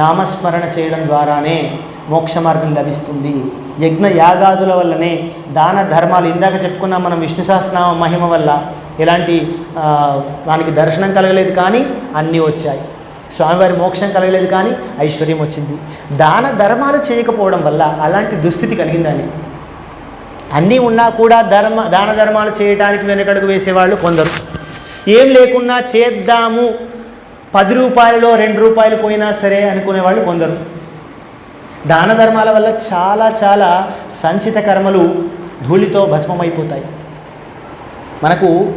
నామస్మరణ చేయడం ద్వారానే మోక్ష మార్గం లభిస్తుంది. యజ్ఞ యాగాదుల వల్లనే దాన ధర్మాలు ఇందాక చెప్పుకున్నాం మనం విష్ణు సహస్రనామ మహిమ వల్ల. ఎలాంటి దానికి దర్శనం కలగలేదు కానీ అన్నీ వచ్చాయి. స్వామివారి మోక్షం కలగలేదు కానీ ఐశ్వర్యం వచ్చింది. దాన ధర్మాలు చేయకపోవడం వల్ల అలాంటి దుస్థితి కలిగిందని అన్నీ ఉన్నా కూడా ధర్మ దాన ధర్మాలు చేయడానికి వెనకడుగు వేసేవాళ్ళు కొందరు. ఏం లేకున్నా చేద్దాము పది రూపాయలలో రెండు రూపాయలు పోయినా సరే అనుకునేవాళ్ళు కొందరు. దాన ధర్మాల వల్ల చాలా చాలా సంచిత కర్మలు ధూళితో భస్మమైపోతాయి. మనకు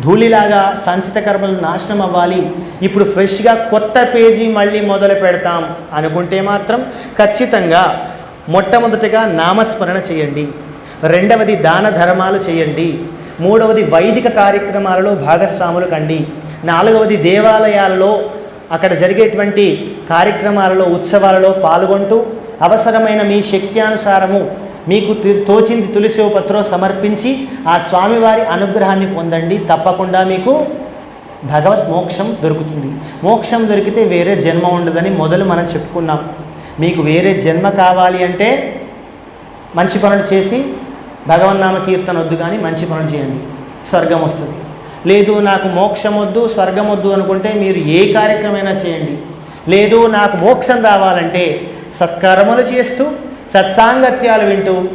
ధూళిలాగా సంచిత కర్మలు నాశనం అవ్వాలి. ఇప్పుడు ఫ్రెష్గా కొత్త పేజీ మళ్ళీ మొదలు పెడతాం అనుకుంటే మాత్రం ఖచ్చితంగా మొట్టమొదటిగా నామస్మరణ చేయండి. రెండవది దాన ధర్మాలు చేయండి. మూడవది వైదిక కార్యక్రమాలలో భాగస్వాములు కండి. నాలుగవది దేవాలయాలలో అక్కడ జరిగేటువంటి కార్యక్రమాలలో ఉత్సవాలలో పాల్గొంటూ అవసరమైన మీ శక్త్యానుసారము మీకు తోచింది తులసి పత్రం సమర్పించి ఆ స్వామివారి అనుగ్రహాన్ని పొందండి. తప్పకుండా మీకు భగవత్ మోక్షం దొరుకుతుంది. మోక్షం దొరికితే వేరే జన్మ ఉండదని మొదలు మనం చెప్పుకున్నాం. మీకు వేరే జన్మ కావాలి అంటే మంచి పనులు చేసి భగవన్నామ కీర్తన వద్దు కానీ మంచి పనులు చేయండి. స్వర్గం వస్తుంది. లేదు నాకు మోక్షం వద్దు స్వర్గం వద్దు అనుకుంటే మీరు ఏ కార్యక్రమైనా చేయండి. లేదు నాకు మోక్షం రావాలంటే సత్కర్మలు చేస్తూ సత్సాంగత్యాలు వింటూ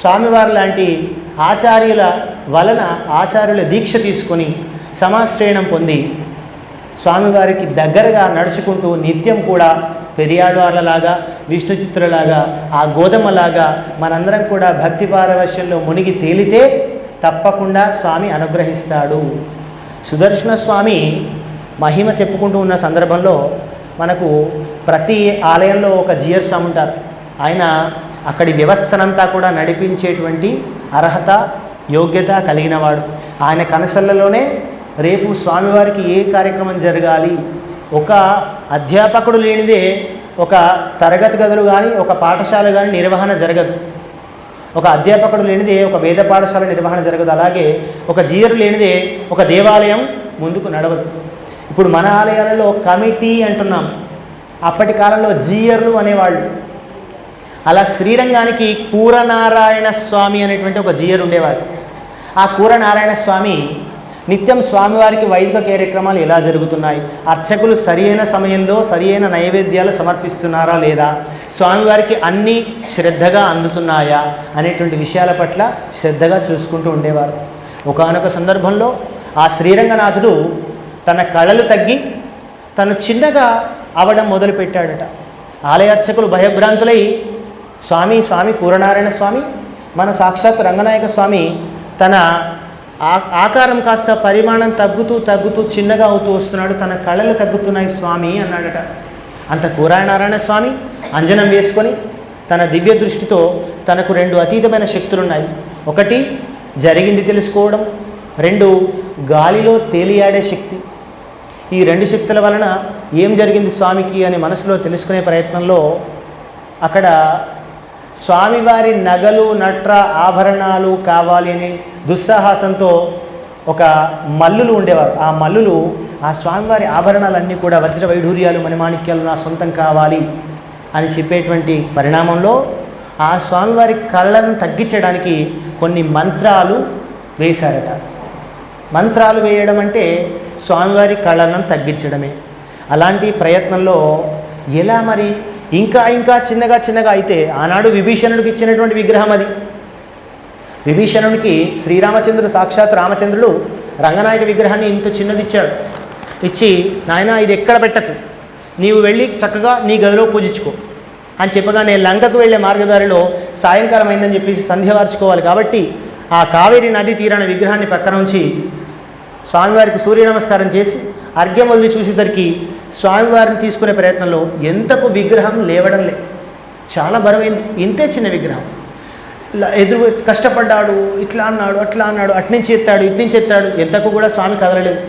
స్వామివారి లాంటి ఆచార్యుల వలన ఆచార్యుల దీక్ష తీసుకొని సమాశ్రయణం పొంది స్వామివారికి దగ్గరగా నడుచుకుంటూ నిత్యం కూడా పెరియాడవార్లలాగా విష్ణు చిత్రులాగా ఆ గోధుమలాగా మనందరం కూడా భక్తి పారవశ్యంలో మునిగి తేలితే తప్పకుండా స్వామి అనుగ్రహిస్తాడు. సుదర్శన స్వామి మహిమ చెప్పుకుంటూ ఉన్న సందర్భంలో మనకు ప్రతి ఆలయంలో ఒక జియర్ స్వామి ఉంటారు. ఆయన అక్కడి వ్యవస్థనంతా కూడా నడిపించేటువంటి అర్హత యోగ్యత కలిగినవాడు ఆయన కనసల్లలోనే రేపు స్వామివారికి ఏ కార్యక్రమం జరగాలి? ఒక అధ్యాపకుడు లేనిదే ఒక తరగతి గదులు కానీ ఒక పాఠశాల కానీ నిర్వహణ జరగదు. ఒక అధ్యాపకుడు లేనిదే ఒక వేద పాఠశాల నిర్వహణ జరగదు. అలాగే ఒక జీయర్ లేనిదే ఒక దేవాలయం ముందుకు నడవదు. ఇప్పుడు మన ఆలయాలలో కమిటీ అంటున్నాం. అప్పటి కాలంలో జీయర్లు అనేవాళ్ళు. అలా శ్రీరంగానికి కూరనారాయణ స్వామి అనేటువంటి ఒక జీయర్ ఉండేవారు. ఆ కూరనారాయణ స్వామి నిత్యం స్వామివారికి వైదిక కార్యక్రమాలు ఎలా జరుగుతున్నాయి? అర్చకులు సరియైన సమయంలో సరియైన నైవేద్యాలు సమర్పిస్తున్నారా లేదా? స్వామివారికి అన్నీ శ్రద్ధగా అందుతున్నాయా? అనేటువంటి విషయాల పట్ల శ్రద్ధగా చూసుకుంటూ ఉండేవారు. ఒకానొక సందర్భంలో ఆ శ్రీరంగనాథుడు తన కళలు తగ్గి తను చిన్నగా అవడం మొదలుపెట్టాడట. ఆలయ అర్చకులు భయభ్రాంతులై స్వామి స్వామి కూరనారాయణ స్వామి మన సాక్షాత్ రంగనాయక స్వామి తన ఆకారం కాస్త పరిమాణం తగ్గుతూ తగ్గుతూ చిన్నగా అవుతూ వస్తున్నాడు. తన కళలు తగ్గుతున్నాయి స్వామి అన్నాడట. అంత కూరనారాయణ స్వామి అంజనం వేసుకొని తన దివ్య దృష్టితో తనకు రెండు అతీతమైన శక్తులున్నాయి. ఒకటి జరిగింది తెలుసుకోవడం. రెండు గాలిలో తేలియాడే శక్తి. ఈ రెండు శక్తుల వలన ఏం జరిగింది స్వామికి అని మనసులో తెలుసుకునే ప్రయత్నంలో అక్కడ స్వామివారి నగలు నట్ర ఆభరణాలు కావాలి అని దుస్సాహసంతో ఒక మల్లులు ఉండేవారు. ఆ మల్లులు ఆ స్వామివారి ఆభరణాలన్నీ కూడా వజ్ర వైఢూర్యాలు మణిమాణిక్యాలు నా సొంతం కావాలి అని చెప్పేటువంటి పరిణామంలో ఆ స్వామివారి కళ్ళను తగ్గించడానికి కొన్ని మంత్రాలు వేశారట. మంత్రాలు వేయడం అంటే స్వామివారి కళ్ళను తగ్గించడమే. అలాంటి ప్రయత్నంలో ఎలా మరి ఇంకా ఇంకా చిన్నగా చిన్నగా అయితే ఆనాడు విభీషణుడికి ఇచ్చినటువంటి విగ్రహం అది. విభీషణుడికి శ్రీరామచంద్రుడు సాక్షాత్ రామచంద్రుడు రంగనాయక విగ్రహాన్ని ఇంత చిన్నది ఇచ్చాడు ఇచ్చి నాయన ఇది ఎక్కడ పెట్టకు? నీవు వెళ్ళి చక్కగా నీ గదిలో పూజించుకో. అని చెప్పగానే లంకకు వెళ్ళే మార్గదారిలో సాయంకాలం అయిందని చెప్పేసి సంధ్య వార్చుకోవాలి. కాబట్టి ఆ కావేరి నది తీరాన విగ్రహాన్ని పక్కన ఉంచి స్వామివారికి సూర్య నమస్కారం చేసి అర్ఘ్యం వదిలి చూసేసరికి స్వామివారిని తీసుకునే ప్రయత్నంలో ఎంతకు విగ్రహం లేవడం లే చాలా బరువైంది. ఇంతే చిన్న విగ్రహం. ఎదురు కష్టపడ్డాడు ఇట్లా అన్నాడు అట్లా అన్నాడు అట్నుంచి ఎత్తాడు ఇట్నుంచి ఎత్తాడు ఎంతకు కూడా స్వామి కదలలేదు.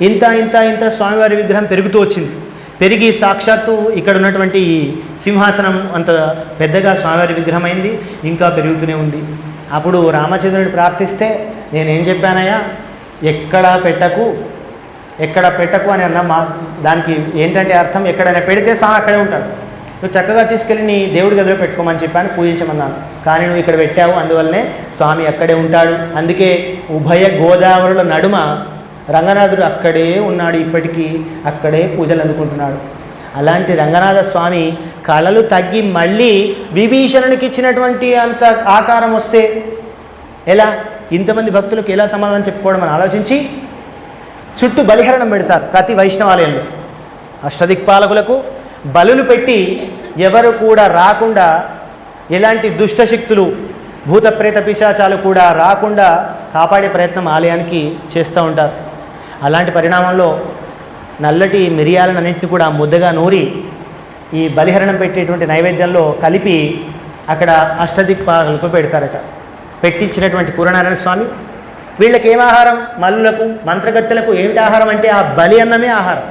ఇంత ఇంత ఇంత స్వామివారి విగ్రహం పెరుగుతూ వచ్చింది. పెరిగి సాక్షాత్తు ఇక్కడ ఉన్నటువంటి సింహాసనం అంత పెద్దగా స్వామివారి విగ్రహం అయింది ఇంకా పెరుగుతూనే ఉంది. అప్పుడు రామచంద్రుడిని ప్రార్థిస్తే నేనేం చెప్పానయ్యా? ఎక్కడా పెట్టకు ఎక్కడ పెట్టకు అని అన్న మా దానికి ఏంటంటే అర్థం ఎక్కడైనా పెడితే స్వామి అక్కడే ఉంటాడు. నువ్వు చక్కగా తీసుకెళ్ళి నీ దేవుడి గదిలో పెట్టుకోమని చెప్పాను పూజించమన్నాను. కానీ నువ్వు ఇక్కడ పెట్టావు అందువల్లనే స్వామి అక్కడే ఉంటాడు. అందుకే ఉభయ గోదావరుల నడుమ రంగనాథుడు అక్కడే ఉన్నాడు ఇప్పటికీ అక్కడే పూజలు అందుకుంటున్నాడు. అలాంటి రంగనాథ స్వామి కళలు తగ్గి మళ్ళీ విభీషణునికి ఇచ్చినటువంటి అంత ఆకారం వస్తే ఎలా? ఇంతమంది భక్తులకు ఎలా సమాధానం చెప్పుకోవడం అని ఆలోచించి చుట్టూ బలిహరణం పెడతారు ప్రతి వైష్ణవాలయంలో. అష్టదిక్పాలకులకు బలులు పెట్టి ఎవరు కూడా రాకుండా ఎలాంటి దుష్టశక్తులు భూత ప్రేత పిశాచాలు కూడా రాకుండా కాపాడే ప్రయత్నం ఆలయానికి చేస్తూ ఉంటారు. అలాంటి పరిణామంలో నల్లటి మిరియాలన్నింటిని కూడా ముద్దగా నూరి ఈ బలిహరణం పెట్టేటువంటి నైవేద్యంలో కలిపి అక్కడ అష్టదిక్పాలకు పెడతారట. పెట్టించినటువంటి పూర్ణనారాయణ స్వామి. వీళ్ళకి ఏం ఆహారం మల్లులకు మంత్రగత్తెలకు ఏమిటి ఆహారం అంటే ఆ బలి అన్నమే ఆహారం.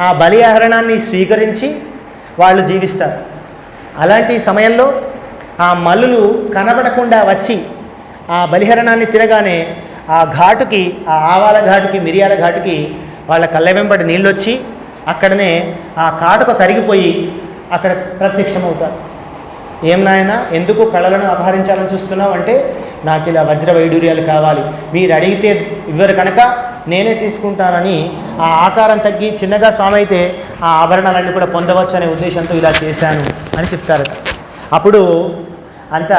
ఆ బలి ఆహరణాన్ని స్వీకరించి వాళ్ళు జీవిస్తారు. అలాంటి సమయంలో ఆ మల్లులు కనబడకుండా వచ్చి ఆ బలిహరణాన్ని తినగానే ఆ ఘాటుకి ఆ ఆవాల ఘాటుకి మిరియాల ఘాటుకి వాళ్ళ కళ్ళ వెంబడి నీళ్ళు వచ్చి అక్కడనే ఆ కాటుక కరిగిపోయి అక్కడ ప్రత్యక్షమవుతారు. ఏం నాయన ఎందుకు కళలను అపహరించాలని చూస్తున్నావు అంటే నాకు ఇలా వజ్ర వైడూర్యాలు కావాలి. మీరు అడిగితే ఇవ్వరు కనుక నేనే తీసుకుంటానని ఆ ఆకారం తగ్గి చిన్నగా స్వామి అయితే ఆ ఆభరణాలన్నీ కూడా పొందవచ్చు అనే ఉద్దేశంతో ఇలా చేశాను అని చెప్తారు. అప్పుడు అంత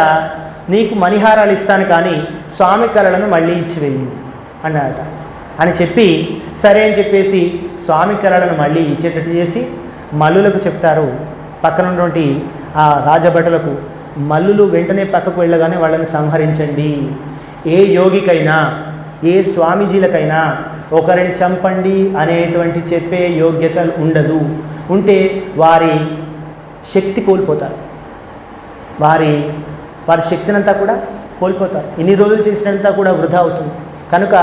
నీకు మణిహారాలు ఇస్తాను కానీ స్వామి కళలను మళ్ళీ ఇచ్చి వెళ్ళి అన్నాడట అని చెప్పి సరే అని చెప్పేసి స్వామి కళలను మళ్ళీ ఇచ్చేటట్టు చేసి మల్లులకు చెప్తారు. పక్కనున్నటువంటి ఆ రాజభటులకు మల్లులు వెంటనే పక్కకు వెళ్ళగానే వాళ్ళని సంహరించండి. ఏ యోగికైనా ఏ స్వామీజీలకైనా ఒకరిని చంపండి అనేటువంటి చెప్పే యోగ్యత ఉండదు. ఉంటే వారి శక్తి కోల్పోతారు. వారి వారి శక్తినంతా కూడా కోల్పోతారు. ఇన్ని రోజులు చేసినంతా కూడా వృధా అవుతుంది. కనుక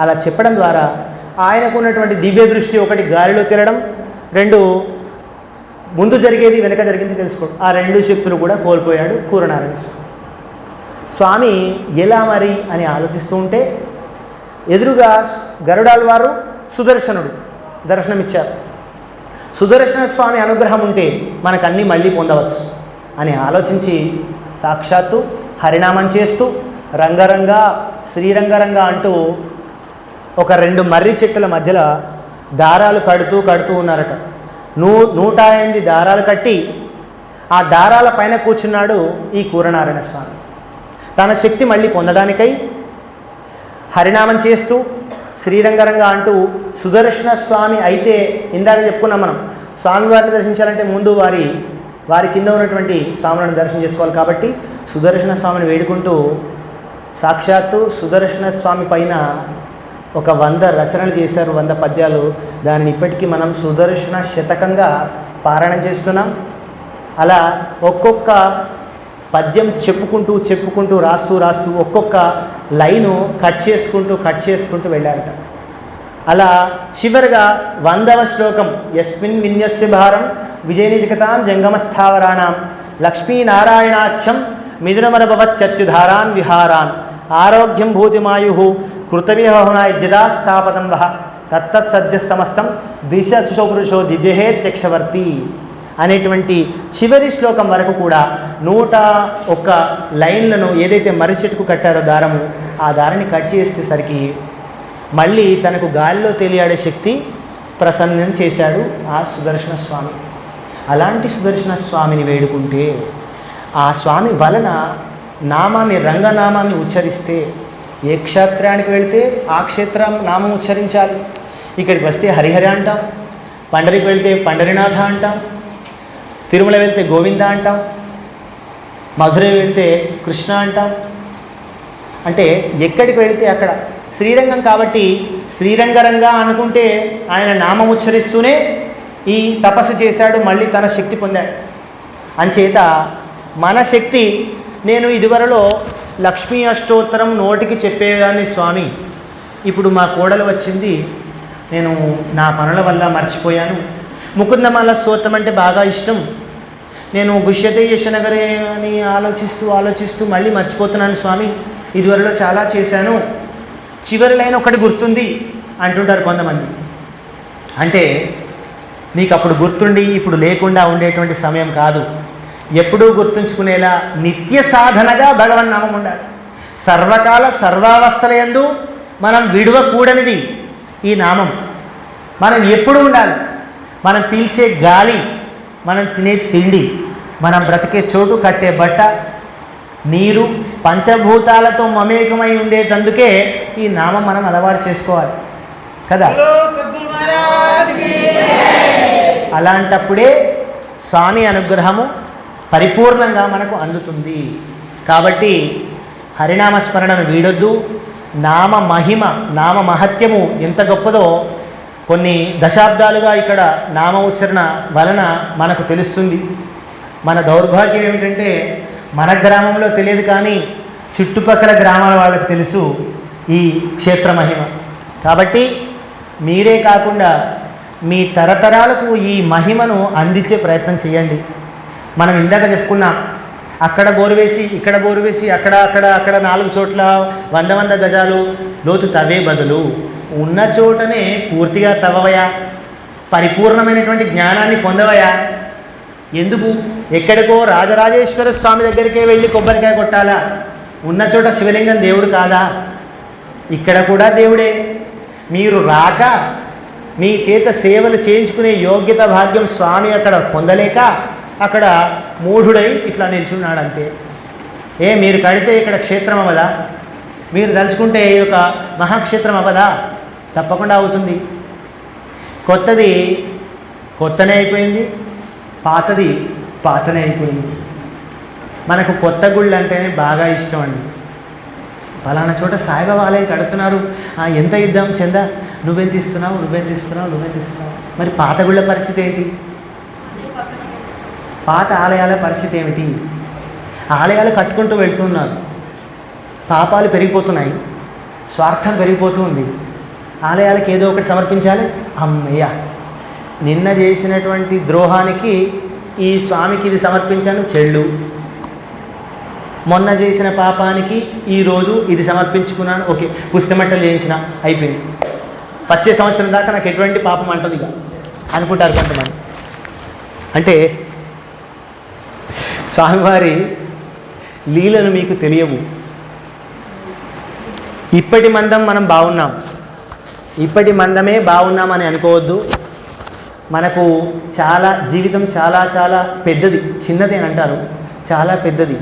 అలా చెప్పడం ద్వారా ఆయనకు ఉన్నటువంటి దివ్య దృష్టి ఒకటి గాలిలో తిరగడం రెండు ముందు జరిగేది వెనుక జరిగింది తెలుసుకోడు ఆ రెండు శక్తులు కూడా కోల్పోయాడు కూరనారాయణ స్వామి. స్వామి ఎలా మరి అని ఆలోచిస్తూ ఉంటే ఎదురుగా గరుడాల్ వారు సుదర్శనుడు దర్శనమిచ్చారు. సుదర్శన స్వామి అనుగ్రహం ఉంటే మనకన్నీ మళ్ళీ పొందవచ్చు అని ఆలోచించి సాక్షాత్తు హరినామం చేస్తూ రంగరంగ శ్రీరంగరంగ అంటూ ఒక రెండు మర్రి చెట్టుల మధ్యలో దారాలు కడుతూ కడుతూ ఉన్నారట. నూ నూట ఎనిమిది దారాలు కట్టి ఆ దారాల పైన కూర్చున్నాడు ఈ కూరనారాయణ స్వామి. తన శక్తి మళ్ళీ పొందడానికై హరినామం చేస్తూ శ్రీరంగరంగ అంటూ సుదర్శన స్వామి అయితే ఇందాక చెప్పుకున్నాం మనం. స్వామివారిని దర్శించాలంటే ముందు వారి వారి కింద ఉన్నటువంటి స్వాములను దర్శనం చేసుకోవాలి కాబట్టి సుదర్శన స్వామిని వేడుకుంటూ సాక్షాత్తు సుదర్శన స్వామి పైన ఒక వంద రచనలు చేశారు వంద పద్యాలు. దానిని ఇప్పటికీ మనం సుదర్శన శతకంగా పారాయణ చేస్తున్నాం. అలా ఒక్కొక్క పద్యం చెప్పుకుంటూ చెప్పుకుంటూ రాస్తూ రాస్తూ ఒక్కొక్క లైను కట్ చేసుకుంటూ కట్ చేసుకుంటూ వెళ్ళారట. అలా చివరిగా వందవ శ్లోకం యస్మిన్ విన్యస్య భారం విజయనిజగతాం జంగమస్థావరాణం లక్ష్మీనారాయణాఖ్యం మిథునమరభవత్యత్యుధారాన్ విహారాన్. ఆరోగ్యం భూతిమాయు కృతవిహునా యదా స్థాపతం వహ తత్తత్సద్యస్తమస్తం దిశ పురుషో దివ్యహే త్యక్షవర్తి అనేటువంటి చివరి శ్లోకం వరకు కూడా నూట ఒక్క లైన్లను ఏదైతే మర్రి చెట్టుకు కట్టారో దారము ఆ దారాన్ని కట్ చేసేసరికి మళ్ళీ తనకు గాలిలో తేలియాడే శక్తి ప్రసన్నం చేశాడు ఆ సుదర్శన స్వామి. అలాంటి సుదర్శన స్వామిని వేడుకుంటే ఆ స్వామి వలన నామాన్ని రంగనామాన్ని ఉచ్చరిస్తే ఏ క్షేత్రానికి వెళితే ఆ క్షేత్రం నామం ఉచ్చరించాలి? ఇక్కడికి వస్తే హరిహరి అంటాం పండరికి వెళ్తే పండరినాథ అంటాం తిరుమల వెళ్తే గోవింద అంటాం మధురై వెళ్తే కృష్ణ అంటాం. అంటే ఎక్కడికి వెళితే అక్కడ? శ్రీరంగం కాబట్టి శ్రీరంగరంగా అనుకుంటే ఆయన నామం ఉచ్చరిస్తూనే ఈ తపస్సు చేశాడు మళ్ళీ తన శక్తి పొందాడు. అంచేత మన శక్తి నేను ఇదివరలో లక్ష్మీ అష్టోత్తరం నోటికి చెప్పేదాన్ని స్వామి. ఇప్పుడు మా కోడలు వచ్చింది. నేను నా పనుల వల్ల మర్చిపోయాను. ముకుందమాల స్తోత్రం అంటే బాగా ఇష్టం. నేను గుష్యతే అని ఆలోచిస్తూ ఆలోచిస్తూ మళ్ళీ మర్చిపోతున్నాను స్వామి. ఇదివరలో చాలా చేశాను. చివరి లైన్ ఒకటి గుర్తుంది అంటుంటారు కొంతమంది. అంటే మీకు అప్పుడు గుర్తుండి ఇప్పుడు లేకుండా ఉండేటువంటి సమయం కాదు. ఎప్పుడూ గుర్తుంచుకునేలా నిత్య సాధనగా భగవన్నామం ఉండాలి. సర్వకాల సర్వావస్థలయందు మనం విడవకూడనిది ఈ నామం. మనం ఎప్పుడు ఉండాలి? మనం పీల్చే గాలి మనం తినే తిండి మనం బ్రతికే చోటు కట్టే బట్ట నీరు పంచభూతాలతో మమేకమై ఉండేటందుకే ఈ నామం మనం అలవాటు చేసుకోవాలి. కదా? అలాంటప్పుడే స్వామి అనుగ్రహము పరిపూర్ణంగా మనకు అందుతుంది. కాబట్టి హరినామస్మరణను వీడొద్దు. నామ మహిమ నామ మహత్యము ఎంత గొప్పదో కొన్ని దశాబ్దాలుగా ఇక్కడ నామ ఉచ్చరణ వలన మనకు తెలుస్తుంది. మన దౌర్భాగ్యం ఏమిటంటే మన గ్రామంలో తెలియదు కానీ చుట్టుపక్కల గ్రామాల వాళ్ళకు తెలుసు ఈ క్షేత్ర మహిమ. కాబట్టి మీరే కాకుండా మీ తరతరాలకు ఈ మహిమను అందించే ప్రయత్నం చేయండి. మనం ఇందాక చెప్పుకున్నాం. అక్కడ బోరువేసి ఇక్కడ బోరువేసి అక్కడ అక్కడ అక్కడ నాలుగు చోట్ల వంద వంద గజాలు లోతు తవ్వే బదులు ఉన్న చోటనే పూర్తిగా తవ్వవయా? పరిపూర్ణమైనటువంటి జ్ఞానాన్ని పొందవయా? ఎందుకు? ఎక్కడికో రాజరాజేశ్వర స్వామి దగ్గరికే వెళ్ళి కొబ్బరికాయ కొట్టాలా? ఉన్న చోట శివలింగం దేవుడు కాదా? ఇక్కడ కూడా దేవుడే. మీరు రాక మీ చేత సేవలు చేయించుకునే యోగ్యత భాగ్యం స్వామి అక్కడ పొందలేక అక్కడ మూఢుడై ఇట్లా నిల్చున్నాడు అంతే ఏ మీరు కడితే ఇక్కడ క్షేత్రం అవ్వదా మీరు తలుచుకుంటే ఈ యొక్క మహాక్షేత్రం అవ్వదా తప్పకుండా అవుతుంది. కొత్తది కొత్తనే అయిపోయింది పాతది పాతనే అయిపోయింది. మనకు కొత్త గుళ్ళు అంటేనే బాగా ఇష్టం అండి. ఫలానా చోట సాయిబాబా ఆలయం కడుతున్నారు. ఆ, ఎంత ఇద్దాం చందా? నువ్వెంత ఇస్తున్నావు? నువ్వెంత ఇస్తున్నావు? నువ్వెంత ఇస్తున్నావు? మరి పాత గుళ్ళ పరిస్థితి ఏంటి? పాత ఆలయాల పరిస్థితి ఏమిటి? ఆలయాలు కట్టుకుంటూ వెళ్తున్నారు. పాపాలు పెరిగిపోతున్నాయి. స్వార్థం పెరిగిపోతుంది. ఆలయాలకు ఏదో ఒకటి సమర్పించాలి? అమ్మయ్య! నిన్న చేసినటువంటి ద్రోహానికి ఈ స్వామికి ఇది సమర్పించాను చెళ్ళు మొన్న చేసిన పాపానికి ఈరోజు ఇది సమర్పించుకున్నాను. ఓకే పుస్తమట్టలు చేయించిన అయిపోయింది. వచ్చే సంవత్సరం దాకా నాకు ఎటువంటి పాపం అంటుంది ఇక అనుకుంటారు కొంతమంది. అంటే స్వామివారి లీలను మీకు తెలియవు. ఇప్పటి మందం మనం బాగున్నాం. ఇప్పటి మందమే బాగున్నామని అనుకోవద్దు. మనకు చాలా జీవితం చాలా చాలా పెద్దది. చిన్నది అని అంటారు. చాలా పెద్దది.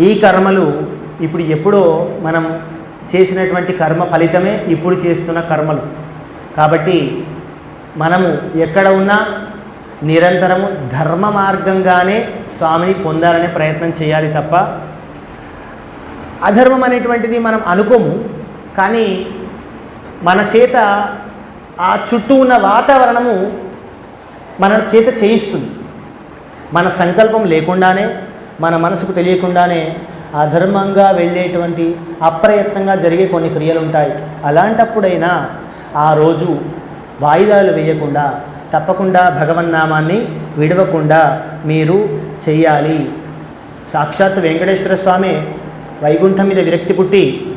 ఈ కర్మలు ఇప్పుడు ఎప్పుడో మనం చేసినటువంటి కర్మ ఫలితమే ఇప్పుడు చేస్తున్న కర్మలు. కాబట్టి మనము ఎక్కడ ఉన్నా నిరంతరము ధర్మ మార్గంగానే స్వామిని పొందాలనే ప్రయత్నం చేయాలి తప్ప అధర్మం అనేటువంటిది మనం అనుకోము కానీ మన చేత ఆ చుట్టూ ఉన్న వాతావరణము మన చేత చేయిస్తుంది. మన సంకల్పం లేకుండానే మన మనసుకు తెలియకుండానే అధర్మంగా వెళ్ళేటువంటి అప్రయత్నంగా జరిగే కొన్ని క్రియలు ఉంటాయి. అలాంటప్పుడైనా ఆ రోజు వాయిదాలు వేయకుండా తప్పకుండా భగవన్నామాన్ని విడవకుండా మీరు చేయాలి. సాక్షాత్ వెంకటేశ్వర స్వామి వైకుంఠం మీద విరక్తి పుట్టి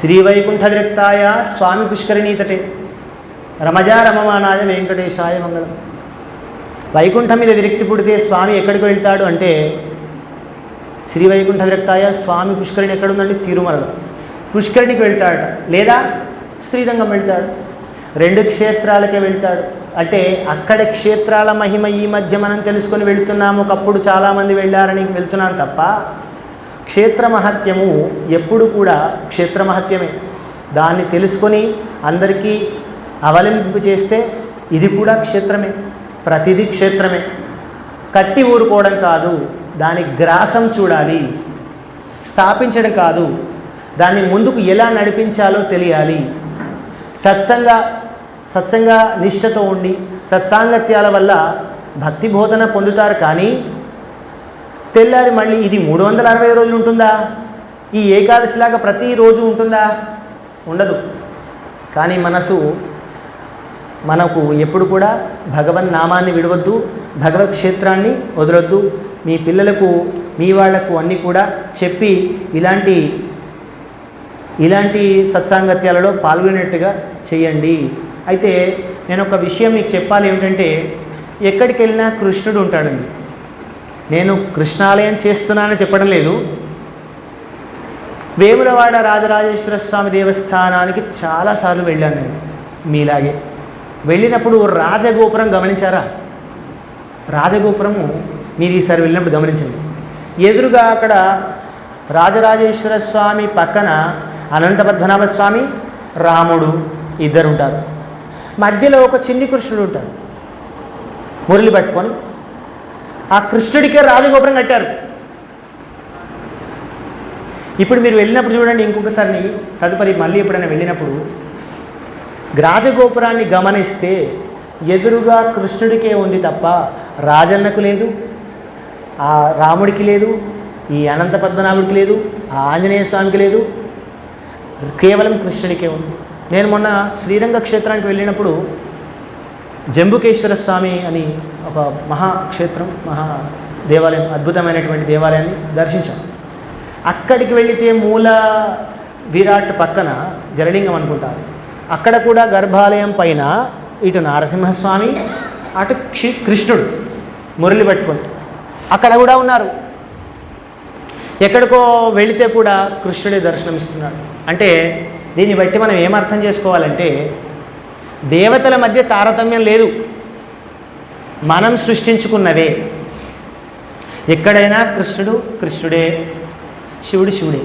శ్రీ వైకుంఠ విరక్తాయ స్వామి పుష్కరిణీతటే రమజా రమమానాయ వెంకటేశాయ మంగళం. వైకుంఠం మీద విరక్తి పుడితే స్వామి ఎక్కడికి వెళ్తాడు అంటే శ్రీ వైకుంఠ విరక్తాయ స్వామి పుష్కరిణి ఎక్కడుందండి తిరుమలలో. పుష్కరిణికి వెళ్తాడు లేదా శ్రీరంగం వెళ్తాడు. రెండు క్షేత్రాలకే వెళ్తాడు. అంటే అక్కడ క్షేత్రాల మహిమ ఈ మధ్య మనం తెలుసుకొని వెళుతున్నాము. ఒకప్పుడు చాలామంది వెళ్ళారని వెళ్తున్నాం తప్ప క్షేత్ర మహత్యము ఎప్పుడు కూడా క్షేత్ర మహత్యమే. దాన్ని తెలుసుకొని అందరికీ అవలంబింపు చేస్తే ఇది కూడా క్షేత్రమే. ప్రతిదీ క్షేత్రమే. కట్టి ఊరుకోవడం కాదు దాని గ్రాసం చూడాలి. స్థాపించడం కాదు దాన్ని ముందుకు ఎలా నడిపించాలో తెలియాలి. సత్సంగ సత్సంగ నిష్ఠతో ఉండి సత్సాంగత్యాల వల్ల భక్తి బోధన పొందుతారు కానీ తెల్లారి మళ్ళీ ఇది మూడు వందల అరవై రోజులు ఉంటుందా? ఈ ఏకాదశిలాగా ప్రతిరోజు ఉంటుందా? ఉండదు. కానీ మనసు మనకు ఎప్పుడు కూడా భగవన్ నామాన్ని విడవద్దు భగవత్ క్షేత్రాన్ని వదలొద్దు. మీ పిల్లలకు మీ వాళ్ళకు అన్నీ కూడా చెప్పి ఇలాంటి ఇలాంటి సత్సాంగత్యాలలో పాల్గొనేట్టుగా చేయండి. అయితే నేను ఒక విషయం మీకు చెప్పాలి ఏమిటంటే ఎక్కడికి వెళ్ళినా కృష్ణుడు ఉంటాడండి. నేను కృష్ణాలయం చేస్తున్నానని చెప్పడం లేదు. వేములవాడ రాజరాజేశ్వర స్వామి దేవస్థానానికి చాలాసార్లు వెళ్ళాను నేను. మీలాగే. వెళ్ళినప్పుడు రాజగోపురం గమనించారా? రాజగోపురము మీరు ఈసారి వెళ్ళినప్పుడు గమనించండి. ఎదురుగా అక్కడ రాజరాజేశ్వర స్వామి పక్కన అనంత పద్మనాభ స్వామి రాముడు ఇద్దరు ఉంటారు మధ్యలో ఒక చిన్ని కృష్ణుడు ఉంటాడు. మురళి పట్టుకొని ఆ కృష్ణుడికే రాజగోపురం కట్టారు. ఇప్పుడు మీరు వెళ్ళినప్పుడు చూడండి ఇంకొకసారి తదుపరి మళ్ళీ ఎప్పుడైనా వెళ్ళినప్పుడు రాజగోపురాన్ని గమనిస్తే ఎదురుగా కృష్ణుడికే ఉంది తప్ప రాజన్నకు లేదు ఆ రాముడికి లేదు ఈ అనంత పద్మనాభుడికి లేదు ఆ ఆంజనేయ స్వామికి లేదు కేవలం కృష్ణుడికే ఉంది. నేను మొన్న శ్రీరంగ క్షేత్రానికి వెళ్ళినప్పుడు జంబుకేశ్వర స్వామి అని ఒక మహాక్షేత్రం మహా దేవాలయం అద్భుతమైనటువంటి దేవాలయాన్ని దర్శించాం. అక్కడికి వెళితే మూల విరాట్ పక్కన జలలింగం అనుకుంటారు అక్కడ కూడా గర్భాలయం పైన ఇటు నరసింహస్వామి అటు క్షి- కృష్ణుడు మురళి పట్టుకొని. అక్కడ కూడా ఉన్నారు. ఎక్కడికో వెళితే కూడా కృష్ణుడే దర్శనమిస్తున్నాడు. అంటే దీన్ని బట్టి మనం ఏమర్థం చేసుకోవాలంటే దేవతల మధ్య తారతమ్యం లేదు. మనం సృష్టించుకున్నదే. ఎక్కడైనా కృష్ణుడు కృష్ణుడే శివుడు శివుడే.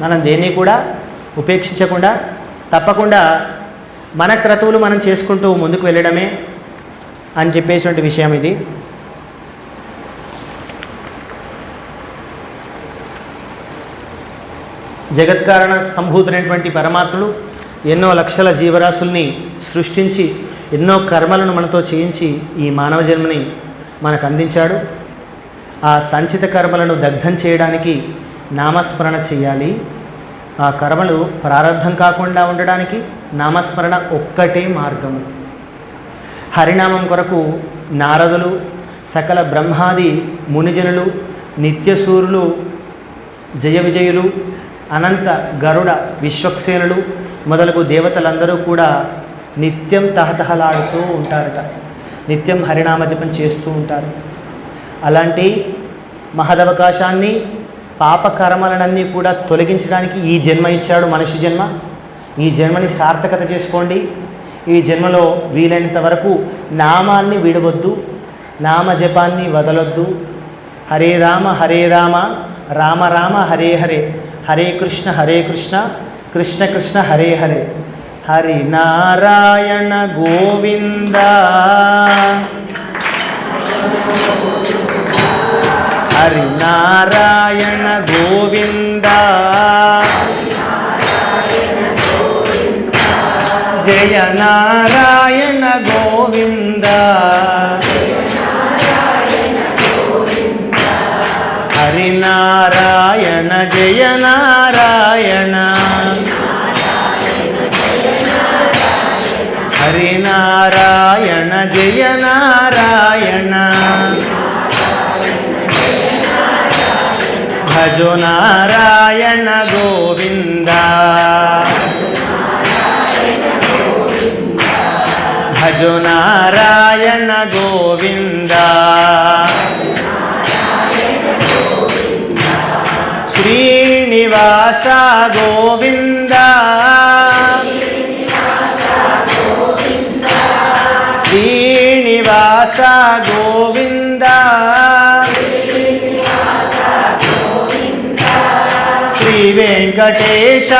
మనం దేన్ని కూడా ఉపేక్షించకుండా తప్పకుండా మన క్రతువులు మనం చేసుకుంటూ ముందుకు వెళ్ళడమే అని చెప్పేటువంటి విషయం ఇది. జగత్కారణ సంభూతులైనటువంటి పరమాత్ముడు ఎన్నో లక్షల జీవరాశుల్ని సృష్టించి ఎన్నో కర్మలను మనతో చేయించి ఈ మానవ జన్మని మనకు అందించాడు ఆ సంచిత కర్మలను దగ్ధం చేయడానికి నామస్మరణ చేయాలి. ఆ కర్మలు ప్రారంధం కాకుండా ఉండడానికి నామస్మరణ ఒక్కటే మార్గము హరినామం కొరకు నారదులు సకల బ్రహ్మాది మునిజనులు నిత్యసూరులు జయ విజయులు అనంత గరుడ విశ్వక్సేనులు మొదలగు దేవతలందరూ కూడా నిత్యం తహతహలాడుతూ ఉంటారట. నిత్యం హరినామ జపం చేస్తూ ఉంటారు. అలాంటి మహదవకాశాన్ని పాపకర్మలనన్నీ కూడా తొలగించడానికి ఈ జన్మ ఇచ్చాడు మనిషి జన్మ. ఈ జన్మని సార్థకత చేసుకోండి. ఈ జన్మలో వీలైనంత వరకు నామాన్ని విడవద్దు నామ జపాన్ని వదలొద్దు. హరే రామ హరే రామ రామ రామ హరే హరే హరే కృష్ణ హరే కృష్ణ కృష్ణ కృష్ణ హరే హరే. హరి నారాయణ గోవింద. హరి నారాయణ గోవింద. జయ నారాయణ గోవింద. హరి నారాయణ జయ నారాయణ జయ నారాయణ భజో నారాయణ గోవింద. భజో నారాయణ గోవింద. శ్రీనివాస గోవింద. శ్రీనివాస గోవింద. శ్రీ వెంకటేశ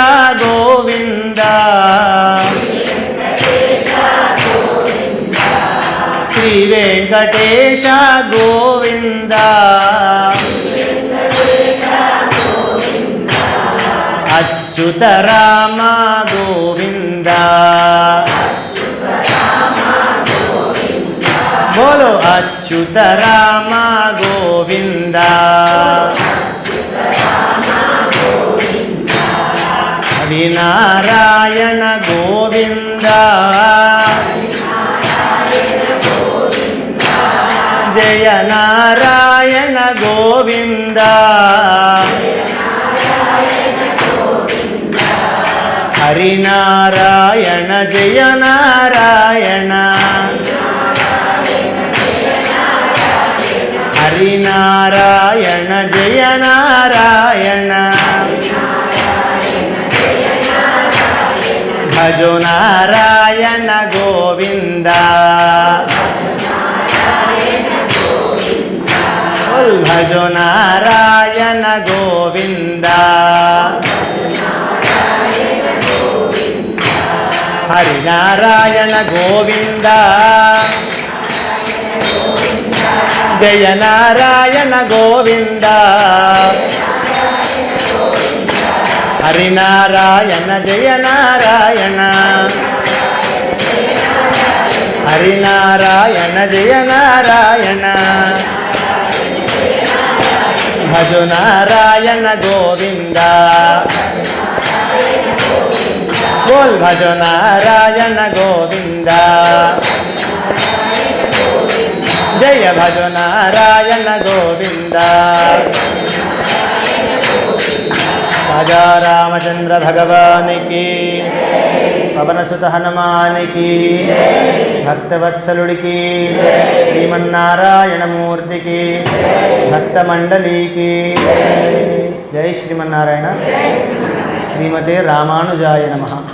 గోవింద. శ్రీ వెంకటేశ గోవింద. అచ్యుత రామ గోవింద. బోలో అచ్యుత రామ గోవింద. హరినారాయణ గోవింద. జయ నారాయణ గోవింద హరినారాయణ జయ నారాయణ హరినారాయణ జయ నారాయణ భజో నారాయణ గోవింద బోల్ భజో నారాయణ గోవింద హరినారాయణ గోవింద జయ నారాయణ గోవింద. హరినారాయణ జయ నారాయణ హరినారాయణ జయ నారాయణ భజు నారాయణ గోవింద. బోల్ భజు నారాయణ గోవింద. జయ భజ నారాయణ గోవింద. రాజా రామచంద్ర భగవానికి పవనసుత హనుమానికి భక్తవత్సలుడికి శ్రీమన్నారాయణమూర్తికి భక్తమండలికి. జై శ్రీమన్నారాయణ. శ్రీమతే రామానుజాయ నమ.